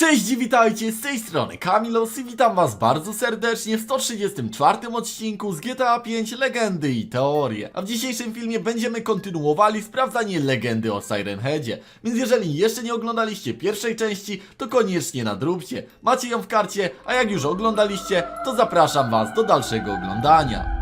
Cześć i witajcie z tej strony Kamilos i witam was bardzo serdecznie w 134 odcinku z GTA 5 Legendy i Teorie. A w dzisiejszym filmie będziemy kontynuowali sprawdzanie legendy o Siren Headzie. Więc jeżeli jeszcze nie oglądaliście pierwszej części, to koniecznie nadróbcie. Macie ją w karcie, a jak już oglądaliście, to zapraszam was do dalszego oglądania.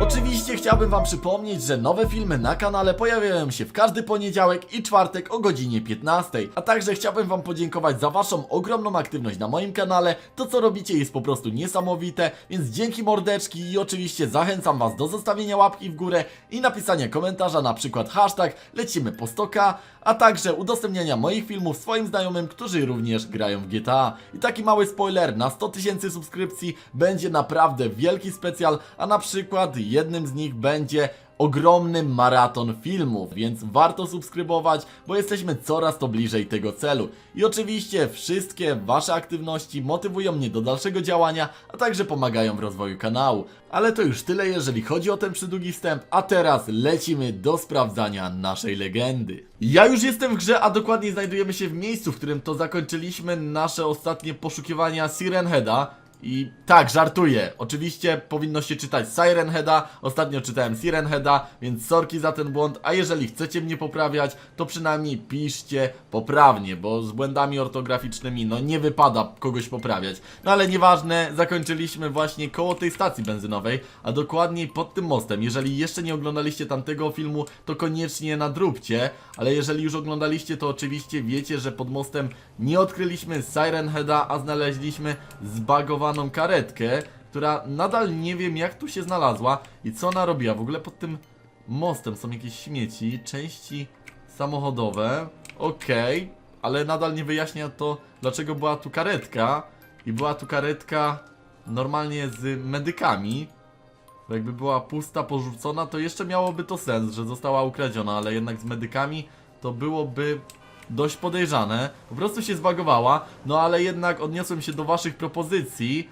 Oczywiście chciałbym Wam przypomnieć, że nowe filmy na kanale pojawiają się w każdy poniedziałek i czwartek o godzinie 15. A także chciałbym Wam podziękować za Waszą ogromną aktywność na moim kanale. To co robicie jest po prostu niesamowite, więc dzięki mordeczki i oczywiście zachęcam Was do zostawienia łapki w górę i napisania komentarza na przykład hashtag lecimy po 100k, a także udostępniania moich filmów swoim znajomym, którzy również grają w GTA. I taki mały spoiler, na 100 tysięcy subskrypcji będzie naprawdę wielki specjal, a na przykład jednym z nich będzie ogromny maraton filmów, więc warto subskrybować, bo jesteśmy coraz to bliżej tego celu. I oczywiście wszystkie Wasze aktywności motywują mnie do dalszego działania, a także pomagają w rozwoju kanału. Ale to już tyle, jeżeli chodzi o ten przydługi wstęp, a teraz lecimy do sprawdzania naszej legendy. Ja już jestem w grze, a dokładniej znajdujemy się w miejscu, w którym to zakończyliśmy nasze ostatnie poszukiwania Siren Heada. I tak, żartuję. Oczywiście powinno się czytać Siren Heada. Ostatnio czytałem Siren Heada, więc sorki za ten błąd. A jeżeli chcecie mnie poprawiać, to przynajmniej piszcie poprawnie, bo z błędami ortograficznymi no nie wypada kogoś poprawiać. No ale nieważne, zakończyliśmy właśnie koło tej stacji benzynowej, a dokładniej pod tym mostem. Jeżeli jeszcze nie oglądaliście tamtego filmu, to koniecznie nadróbcie. Ale jeżeli już oglądaliście, to oczywiście wiecie, że pod mostem nie odkryliśmy Siren Heada, a znaleźliśmy zbagowaną karetkę, która nadal nie wiem jak tu się znalazła i co ona robiła. W ogóle pod tym mostem są jakieś śmieci, części samochodowe. Okej, ale nadal nie wyjaśnia to, dlaczego była tu karetka. I była tu karetka normalnie z medykami. Bo jakby była pusta, porzucona, to jeszcze miałoby to sens, że została ukradziona, ale jednak z medykami to byłoby dość podejrzane. Po prostu się zbagowała, no ale jednak odniosłem się do waszych propozycji,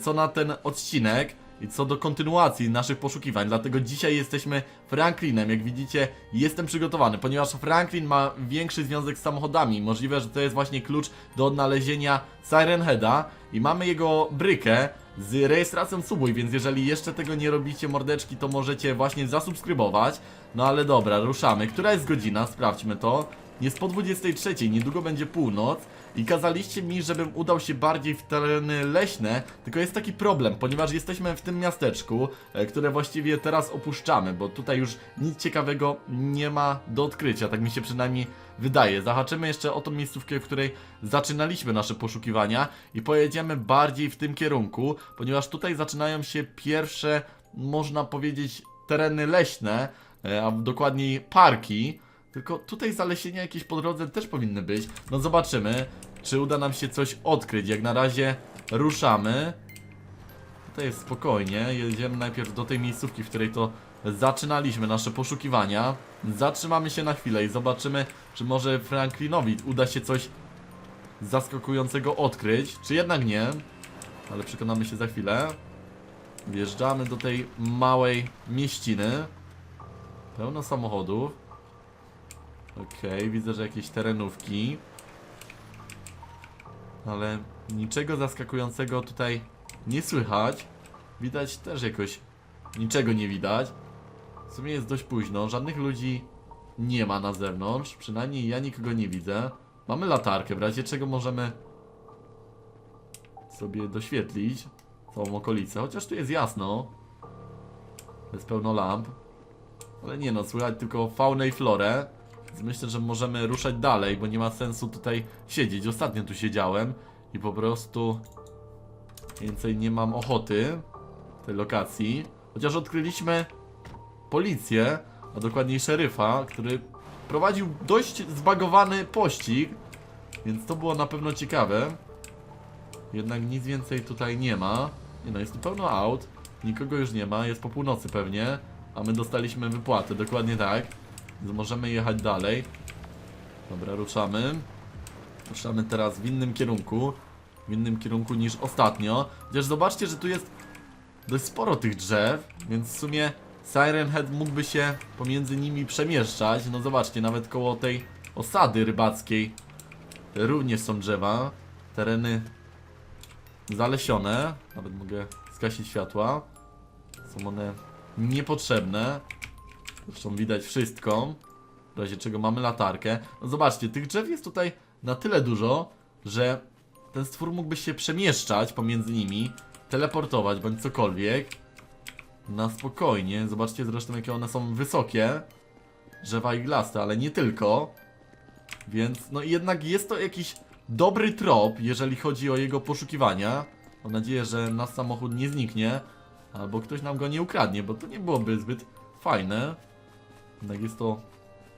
co na ten odcinek i co do kontynuacji naszych poszukiwań. Dlatego dzisiaj jesteśmy Franklinem. Jak widzicie, jestem przygotowany, ponieważ Franklin ma większy związek z samochodami. Możliwe, że to jest właśnie klucz do odnalezienia Siren Heada i mamy jego brykę z rejestracją Subway, więc jeżeli jeszcze tego nie robicie mordeczki, to możecie właśnie zasubskrybować. No ale dobra, ruszamy. Która jest godzina? Sprawdźmy to. Jest po 23, niedługo będzie północ i kazaliście mi, żebym udał się bardziej w tereny leśne, tylko jest taki problem, ponieważ jesteśmy w tym miasteczku, e, które właściwie teraz opuszczamy, bo tutaj już nic ciekawego nie ma do odkrycia, tak mi się przynajmniej wydaje. Zahaczymy jeszcze o tą miejscówkę, w której zaczynaliśmy nasze poszukiwania i pojedziemy bardziej w tym kierunku, ponieważ tutaj zaczynają się pierwsze, można powiedzieć, tereny leśne, e, a dokładniej parki. Tylko tutaj zalesienia jakieś po drodze też powinny być. No zobaczymy, czy uda nam się coś odkryć. Jak na razie ruszamy. Tutaj jest spokojnie. Jedziemy najpierw do tej miejscówki, w której to zaczynaliśmy nasze poszukiwania. Zatrzymamy się na chwilę i zobaczymy, czy może Franklinowi uda się coś zaskakującego odkryć, czy jednak nie. Ale przekonamy się za chwilę. Wjeżdżamy do tej małej mieściny. Pełno samochodów. Okej, widzę, że jakieś terenówki. Ale niczego zaskakującego tutaj nie słychać. Widać też jakoś niczego nie widać. W sumie jest dość późno, żadnych ludzi nie ma na zewnątrz. Przynajmniej ja nikogo nie widzę. Mamy latarkę, w razie czego możemy sobie doświetlić całą okolicę. Chociaż tu jest jasno. Jest pełno lamp. Ale nie no, słychać tylko faunę i florę. Myślę, że możemy ruszać dalej, bo nie ma sensu tutaj siedzieć. Ostatnio tu siedziałem i po prostu więcej nie mam ochoty tej lokacji. Chociaż odkryliśmy policję, a dokładniej szeryfa, który prowadził dość zbagowany pościg, więc to było na pewno ciekawe. Jednak nic więcej tutaj nie ma. Nie no, jest tu pełno aut, nikogo już nie ma, jest po północy pewnie, a my dostaliśmy wypłatę, dokładnie tak. Więc możemy jechać dalej. Dobra, ruszamy. Ruszamy teraz w innym kierunku. W innym kierunku niż ostatnio. Chociaż zobaczcie, że tu jest dość sporo tych drzew, więc w sumie Siren Head mógłby się pomiędzy nimi przemieszczać. No zobaczcie, nawet koło tej osady rybackiej również są drzewa. Tereny zalesione. Nawet mogę skasić światła. Są one niepotrzebne. Zresztą widać wszystko. W razie czego mamy latarkę. No zobaczcie, tych drzew jest tutaj na tyle dużo, że ten stwór mógłby się przemieszczać pomiędzy nimi, teleportować bądź cokolwiek. Na spokojnie. Zobaczcie zresztą jakie one są wysokie. Drzewa iglaste, ale nie tylko. Więc no jednak jest to jakiś dobry trop, jeżeli chodzi o jego poszukiwania. Mam nadzieję, że nasz samochód nie zniknie, albo ktoś nam go nie ukradnie, bo to nie byłoby zbyt fajne. Jednak jest to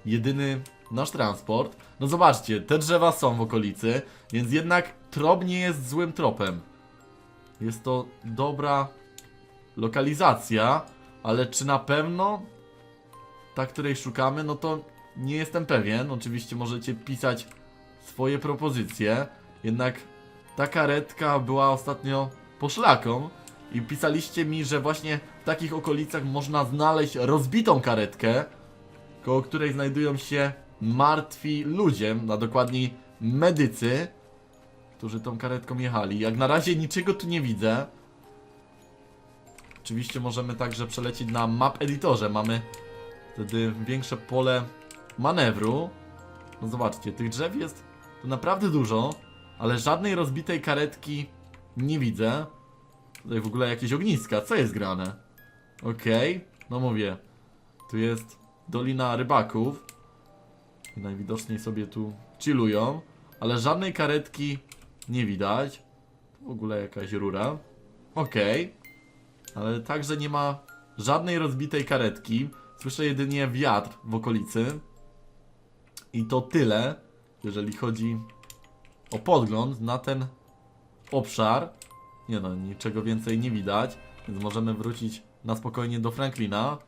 jedyny nasz transport. No zobaczcie, te drzewa są w okolicy, więc jednak trop nie jest złym tropem. Jest to dobra lokalizacja, ale czy na pewno ta, której szukamy, no to nie jestem pewien. Oczywiście możecie pisać swoje propozycje, jednak ta karetka była ostatnio poszlaką i pisaliście mi, że właśnie w takich okolicach można znaleźć rozbitą karetkę, koło której znajdują się martwi ludzie, a dokładniej medycy, którzy tą karetką jechali. Jak na razie niczego tu nie widzę. Oczywiście możemy także przelecieć na map editorze. Mamy wtedy większe pole manewru. No zobaczcie, tych drzew jest tu naprawdę dużo, ale żadnej rozbitej karetki nie widzę. Tutaj w ogóle jakieś ogniska, co jest grane? Okej, no mówię, tu jest Dolina Rybaków. I najwidoczniej sobie tu chillują, ale żadnej karetki nie widać. W ogóle jakaś rura. Okej, ale także nie ma żadnej rozbitej karetki. Słyszę jedynie wiatr w okolicy. I to tyle, jeżeli chodzi o podgląd na ten obszar. Nie no, niczego więcej nie widać, więc możemy wrócić na spokojnie do Franklina.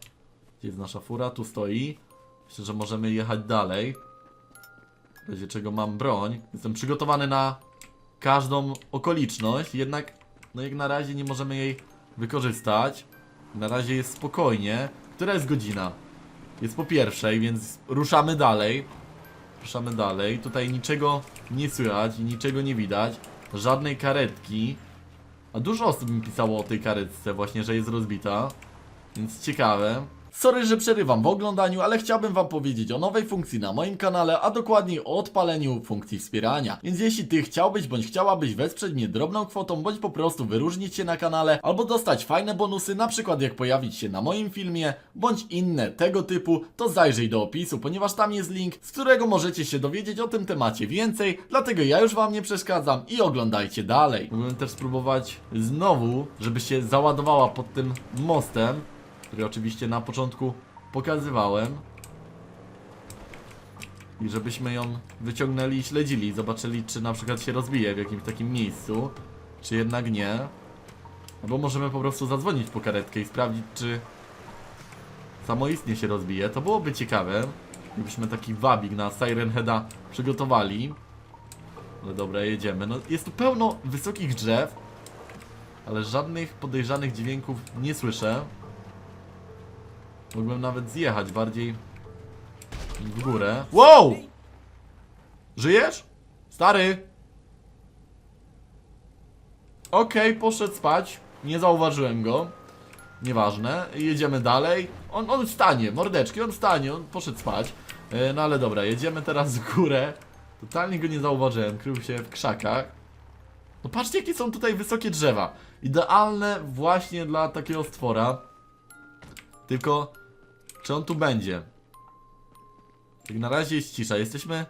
Gdzie jest nasza fura? Tu stoi. Myślę, że możemy jechać dalej. W razie czego mam broń. Jestem przygotowany na każdą okoliczność, jednak no jak na razie nie możemy jej wykorzystać. Na razie jest spokojnie. Która jest godzina? Jest po pierwszej, więc ruszamy dalej. Ruszamy dalej. Tutaj niczego nie słychać i niczego nie widać. Żadnej karetki. A dużo osób mi pisało o tej karetce właśnie, że jest rozbita. Więc ciekawe. Sorry, że przerywam w oglądaniu, ale chciałbym wam powiedzieć o nowej funkcji na moim kanale, a dokładniej o odpaleniu funkcji wspierania. Więc jeśli ty chciałbyś bądź chciałabyś wesprzeć mnie drobną kwotą, bądź po prostu wyróżnić się na kanale, albo dostać fajne bonusy, na przykład jak pojawić się na moim filmie, bądź inne tego typu, to zajrzyj do opisu, ponieważ tam jest link, z którego możecie się dowiedzieć o tym temacie więcej, dlatego ja już wam nie przeszkadzam i oglądajcie dalej. Mógłbym też spróbować znowu, żeby się załadowała pod tym mostem, który oczywiście na początku pokazywałem. I żebyśmy ją wyciągnęli i śledzili, zobaczyli czy na przykład się rozbije w jakimś takim miejscu, czy jednak nie. Albo możemy po prostu zadzwonić po karetkę i sprawdzić czy samoistnie się rozbije. To byłoby ciekawe, gdybyśmy taki wabik na Siren Heada przygotowali. Ale dobra, jedziemy. No, jest tu pełno wysokich drzew, ale żadnych podejrzanych dźwięków nie słyszę. Mógłbym nawet zjechać bardziej w górę. Wow! Żyjesz? Stary! Okej, poszedł spać. Nie zauważyłem go. Nieważne. Jedziemy dalej. On, on wstanie, mordeczki, on wstanie, on poszedł spać. E, No ale dobra, jedziemy teraz w górę. Totalnie go nie zauważyłem, krył się w krzakach. No patrzcie, jakie są tutaj wysokie drzewa. Idealne właśnie dla takiego stwora. Tylko, czy on tu będzie? Jak na razie jest cisza. Jesteśmy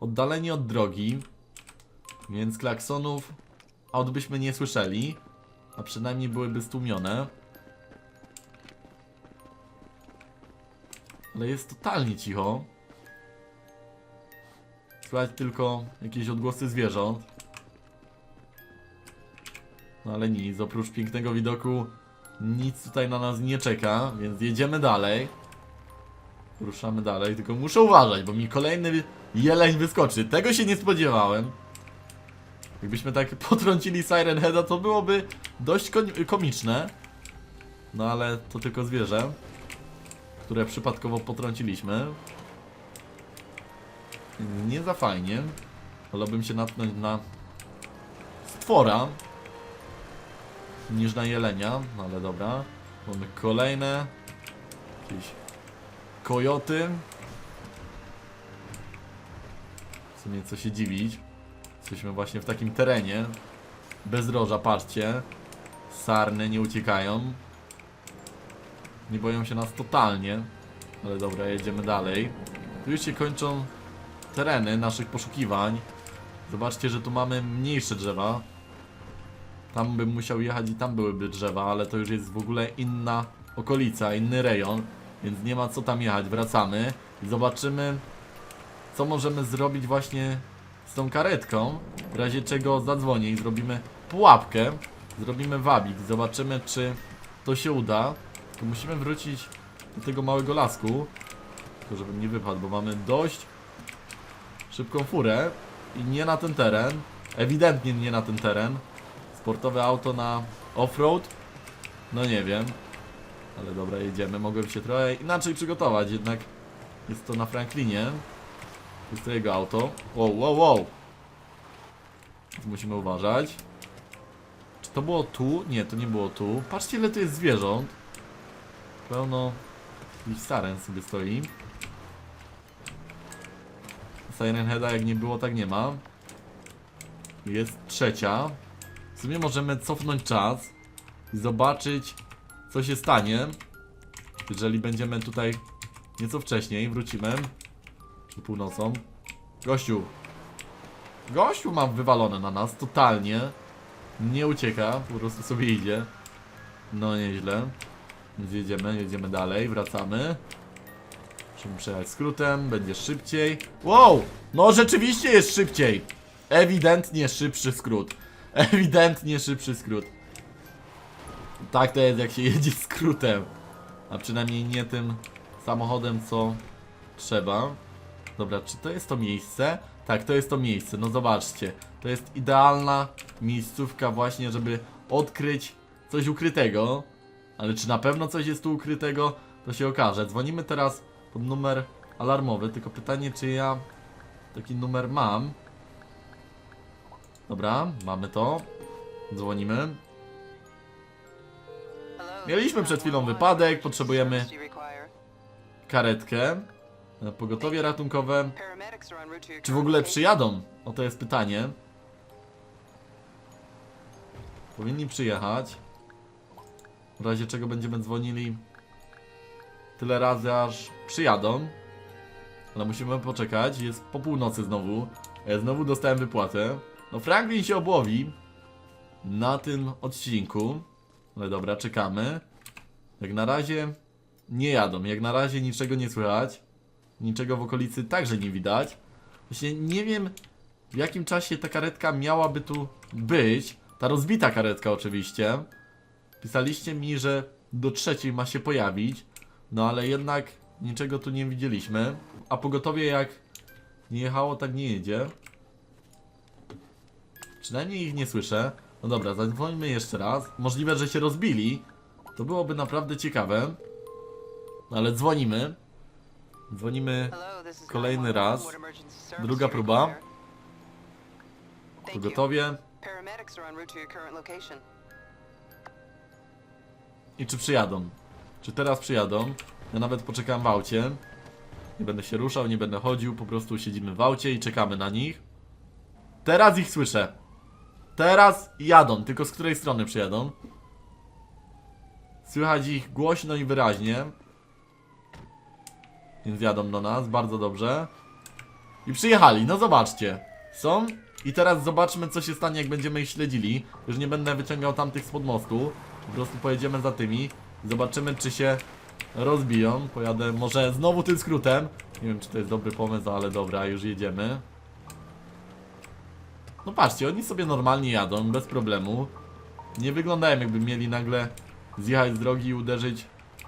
oddaleni od drogi, więc klaksonów aut byśmy nie słyszeli, a przynajmniej byłyby stłumione. Ale jest totalnie cicho. Słychać tylko jakieś odgłosy zwierząt. No ale nic, oprócz pięknego widoku nic tutaj na nas nie czeka, więc jedziemy dalej. Ruszamy dalej, tylko muszę uważać, bo mi kolejny jeleń wyskoczy. Tego się nie spodziewałem. Jakbyśmy tak potrącili Siren Heada, to byłoby dość komiczne. No ale to tylko zwierzę, które przypadkowo potrąciliśmy. Nie za fajnie. Wolałbym się natknąć na stwora niż na jelenia, no ale dobra. Mamy kolejne jakieś kojoty. W sumie co się dziwić. Jesteśmy właśnie w takim terenie. Bezdroża, patrzcie. Sarny nie uciekają. Nie boją się nas totalnie. Ale dobra, jedziemy dalej. Tu już się kończą tereny naszych poszukiwań. Zobaczcie, że tu mamy mniejsze drzewa. Tam bym musiał jechać i tam byłyby drzewa, ale to już jest w ogóle inna okolica, inny rejon, więc nie ma co tam jechać. Wracamy i zobaczymy, co możemy zrobić właśnie z tą karetką. W razie czego zadzwonię i zrobimy pułapkę, zrobimy wabik, zobaczymy, czy to się uda. Tylko musimy wrócić do tego małego lasku, tylko żebym nie wypadł, bo mamy dość szybką furę i nie na ten teren. Ewidentnie nie na ten teren. Sportowe auto na offroad? No nie wiem. Ale dobra, jedziemy. Mogłem się trochę inaczej przygotować, jednak jest to na Franklinie. Jest to jego auto. Wow, wow, wow. Musimy uważać. Czy to było tu? Nie, to nie było tu. Patrzcie ile tu jest zwierząt. Pełno ich saren sobie stoi. Siren Heada jak nie było, tak nie ma. Jest trzecia. W sumie możemy cofnąć czas i zobaczyć, co się stanie, jeżeli będziemy tutaj nieco wcześniej. Wrócimy przed północą. Gościu. Gościu ma wywalone na nas, totalnie. Nie ucieka, po prostu sobie idzie. No nieźle. Więc jedziemy, jedziemy dalej, wracamy. Musimy przejechać skrótem, będzie szybciej. Wow! No rzeczywiście jest szybciej! Ewidentnie szybszy skrót. Ewidentnie szybszy skrót. Tak to jest jak się jedzie skrótem. A przynajmniej nie tym samochodem co trzeba. Dobra, czy to jest to miejsce? Tak, to jest to miejsce. No zobaczcie. To jest idealna miejscówka właśnie, żeby odkryć coś ukrytego. Ale czy na pewno coś jest tu ukrytego? To się okaże. Dzwonimy teraz pod numer alarmowy, tylko pytanie, czy ja taki numer mam. Dobra, mamy to. Dzwonimy. Mieliśmy przed chwilą wypadek, potrzebujemy Karetkę. e, Pogotowie ratunkowe. Czy w ogóle przyjadą? O to jest pytanie. Powinni przyjechać. W razie czego będziemy dzwonili tyle razy, aż przyjadą. Ale musimy poczekać. Jest po północy znowu. Ja znowu dostałem wypłatę. No Franklin się obłowi na tym odcinku. Ale dobra, czekamy. Jak na razie nie jadą. Jak na razie niczego nie słychać. Niczego w okolicy także nie widać. Właśnie nie wiem w jakim czasie ta karetka miałaby tu być. Ta rozbita karetka oczywiście. Pisaliście mi, że do trzeciej ma się pojawić. No ale jednak niczego tu nie widzieliśmy. A pogotowie jak nie jechało, tak nie jedzie. Przynajmniej ich nie słyszę. No dobra, zadzwońmy jeszcze raz. Możliwe, że się rozbili. To byłoby naprawdę ciekawe. No ale dzwonimy. Dzwonimy Kolejny raz. Druga próba. pogotowie. I czy przyjadą? Czy teraz przyjadą? Ja nawet poczekam w aucie. Nie będę się ruszał, nie będę chodził, po prostu siedzimy w aucie i czekamy na nich. Teraz ich słyszę. Teraz jadą, tylko z której strony przyjadą? Słychać ich głośno i wyraźnie. Więc jadą do nas, bardzo dobrze. I przyjechali, no zobaczcie. Są. I teraz zobaczmy, co się stanie, jak będziemy ich śledzili. Już nie będę wyciągał tamtych spod mostu. Po prostu pojedziemy za tymi. Zobaczymy, czy się rozbiją. Pojadę może znowu tym skrótem. Nie wiem, czy to jest dobry pomysł, ale dobra, już jedziemy. No patrzcie, oni sobie normalnie jadą, bez problemu. Nie wyglądają, jakby mieli nagle zjechać z drogi i uderzyć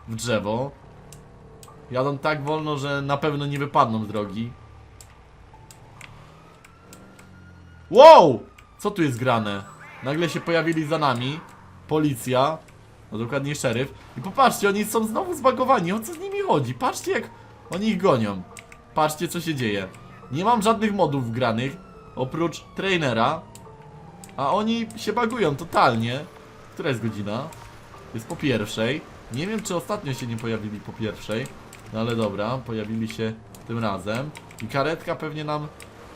w drzewo. Jadą tak wolno, że na pewno nie wypadną z drogi. Wow! Co tu jest grane? Nagle się pojawili za nami. Policja. No dokładnie szeryf. I popatrzcie, oni są znowu zbagowani. O co z nimi chodzi? Patrzcie jak oni ich gonią. Patrzcie co się dzieje. nie mam żadnych modów wgranych, oprócz trainera, a oni się bagują totalnie. Która jest godzina? Jest po pierwszej. Nie wiem, czy ostatnio się nie pojawili po pierwszej, no ale dobra, pojawili się tym razem. I karetka pewnie nam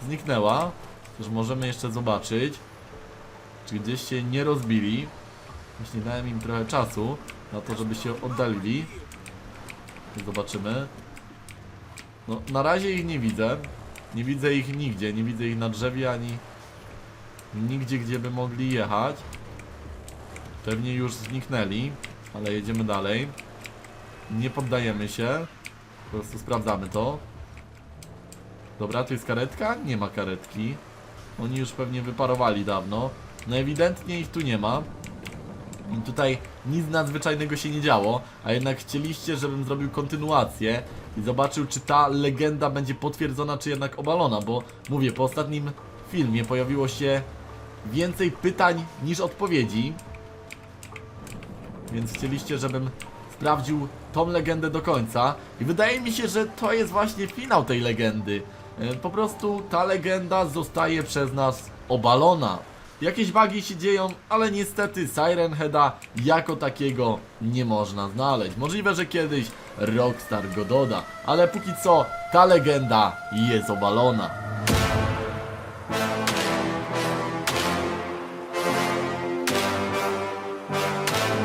zniknęła, już możemy jeszcze zobaczyć, czy gdzieś się nie rozbili. Właśnie dałem im trochę czasu na to, żeby się oddalili. Zobaczymy. No, na razie ich nie widzę. Nie widzę ich nigdzie. Nie widzę ich na drzewie ani nigdzie, gdzie by mogli jechać. Pewnie już zniknęli, ale jedziemy dalej. Nie poddajemy się. Po prostu sprawdzamy to. Dobra, tu jest karetka? Nie ma karetki. Oni już pewnie wyparowali dawno. No ewidentnie ich tu nie ma. I tutaj nic nadzwyczajnego się nie działo, a jednak chcieliście, żebym zrobił kontynuację i zobaczył, czy ta legenda będzie potwierdzona, czy jednak obalona, bo mówię, po ostatnim filmie pojawiło się więcej pytań niż odpowiedzi. Więc chcieliście, żebym sprawdził tą legendę do końca. I wydaje mi się, że to jest właśnie finał tej legendy. E, Po prostu ta legenda zostaje przez nas obalona. Jakieś wagi się dzieją, ale niestety Siren Heada jako takiego nie można znaleźć. Możliwe, że kiedyś Rockstar go doda, ale póki co ta legenda jest obalona.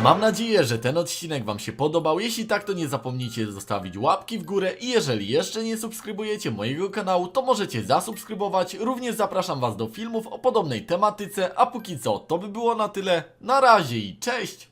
Mam nadzieję, że ten odcinek Wam się podobał. Jeśli tak, to nie zapomnijcie zostawić łapki w górę i jeżeli jeszcze nie subskrybujecie mojego kanału, to możecie zasubskrybować. Również zapraszam Was do filmów o podobnej tematyce, a póki co to by było na tyle. Na razie i cześć!